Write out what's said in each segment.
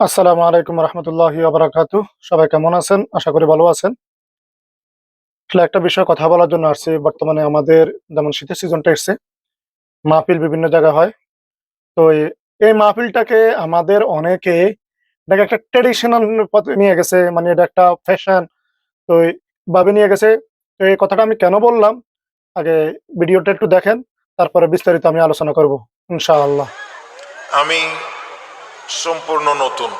আসসালামু আলাইকুম রহমতুল্লাহ আবরাকাতু সবাই কেমন আছেন? আশা করি ভালো আছেন। আসলে একটা বিষয় কথা বলার জন্য আসছি। বর্তমানে আমাদের যেমন শীতের সিজনটা এসছে, মাহফিল বিভিন্ন জায়গায় হয়। তো এই- মাহফিলটাকে আমাদের অনেকে এটাকে একটা ট্রেডিশনাল পথে নিয়ে গেছে মানে এটা একটা ফ্যাশন তো ভাবে নিয়ে গেছে। তো এই কথাটা আমি কেন বললাম? আগে ভিডিওটা একটু দেখেন, তারপরে বিস্তারিত আমি আলোচনা করব, ইনশাআল্লাহ। আমি সম্পূর্ণ নতুন।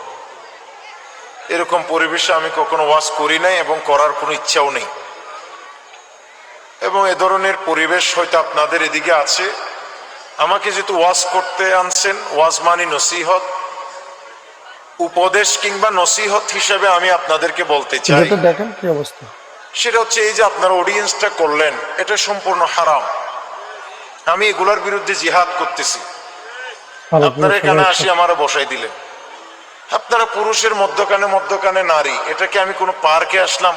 এরকম পরিবেশে আমি কখনো ওয়াজ করি নাই এবং করার কোনো ইচ্ছাও নেই। এবং এ ধরনের পরিবেশ হয়তো আপনাদের এদিকে আছে। আমাকে যেহেতু ওয়াজ করতে আনছেন ওয়াজ মানি নসিহত। উপদেশ কিংবা নসিহত হিসেবে আমি আপনাদেরকে বলতে চাই। দেখেন কি অবস্থা। সেটা হচ্ছে এই যে আপনার অডিয়েন্সটা করলেন এটা সম্পূর্ণ হারাম। আমি এগুলোর বিরুদ্ধে জিহাদ করতেছি। আপনারা এখানে আসি আমারও বসাই দিলেন আপনারা পুরুষের মধ্যখানে মধ্যখানে নারী এটাকে আমি কোনো পার্কে আসলাম।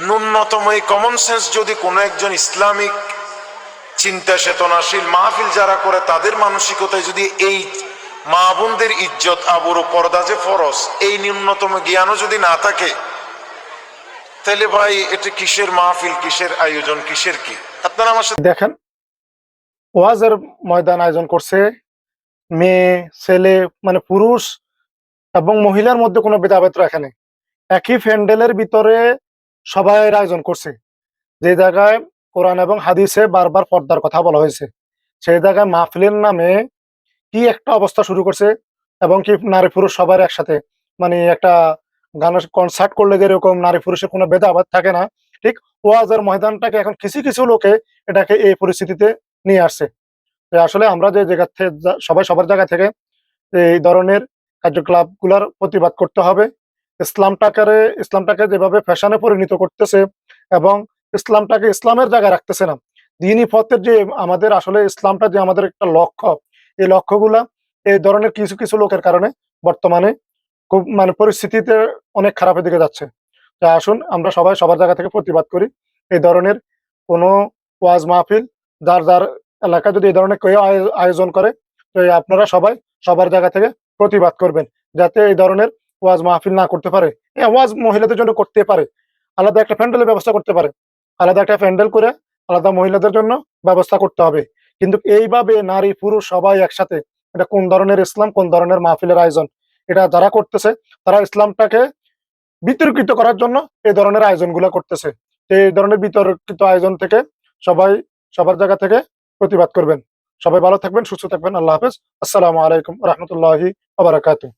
ন্যূনতম এই কমন সেন্স যদি কোনো একজন ইসলামিক চিন্তা চেতনাশীল মাহফিল যারা করে তাদের মানসিকতায় যদি এই মা বোনদের ইজ্জত আবুরু পর্দা যে ফরস এই ন্যূনতম জ্ঞানও যদি না থাকে তাহলে ভাই এটা কিসের মাহফিল কিসের আয়োজন কিসের কি? আপনারা আমার সাথে দেখেন ওয়াজের ময়দান আয়োজন করছে। মেয়ে, ছেলে মানে পুরুষ এবং মহিলার মধ্যে কোনো ভেদাভেদ রাখে নেই। একই প্যান্ডেলের ভিতরে সবাই আয়োজন করছে। যে জায়গায় কোরআন এবং হাদিসে বারবার পর্দার কথা বলা হয়েছে, সেই জায়গায় মাহফিলের নামে কি একটা অবস্থা শুরু করছে এবং কি নারী পুরুষ সবার একসাথে মানে একটা গানের কনসার্ট করলে যেরকম নারী পুরুষের কোনো ভেদাভেদ থাকে না, ঠিক ওয়াজের ময়দানটাকে এখন কিছু কিছু লোকে এটাকে এই পরিস্থিতিতে নিয়ে আসছে। আসলে আমরা যে জায়গা থেকে সবাই সবার জায়গা থেকে এই ধরনের কার্যকলাপগুলার প্রতিবাদ করতে হবে। ইসলামটাকে ইসলামটাকে যেভাবে ফ্যাশনে পরিণত করতেছে এবং ইসলামটাকে ইসলামের জায়গায় রাখতেছে না। দিনই পথের যে আমাদের আসলে ইসলামটা যে আমাদের একটা লক্ষ্য, এই লক্ষ্যগুলা এই ধরনের কিছু কিছু লোকের কারণে বর্তমানে খুব মানে পরিস্থিতিতে অনেক খারাপের দিকে যাচ্ছে। তো আসুন আমরা সবাই সবার জায়গা থেকে প্রতিবাদ করি। এই ধরনের কোনো ওয়াজ মাহফিল যার যার এলাকায় যদি এই ধরনের কেউ আয়- আয়োজন করে, তো আপনারা সবাই সবার জায়গা থেকে প্রতিবাদ করবেন, যাতে এই ধরনের ওয়াজ মাহফিল না করতে পারে। এই ওয়াজ মহিলাদের জন্য করতে পারে। আলাদা একটা প্যান্ডেলের ব্যবস্থা করতে পারে। আলাদা একটা প্যান্ডেল করে আলাদা মহিলাদের জন্য ব্যবস্থা করতে হবে। কিন্তু এইভাবে নারী, পুরুষ সবাই একসাথে, এটা কোন ধরনের ইসলাম, কোন ধরনের মাহফিলের আয়োজন, এটা যারা করতেছে, তারা ইসলামটাকে বিতর্কিত করার জন্য এই ধরনের আয়োজনগুলো করতেছে। এই ধরনের বিতর্কিত আয়োজন থেকে সবাই সবার জায়গা থেকে প্রতিবাদ করবেন। সবাই ভালো থাকবেন, সুস্থ থাকবেন। আল্লাহ হাফেজ। আসসালামু আলাইকুম রহমতুল্লাহি আবরাকাতু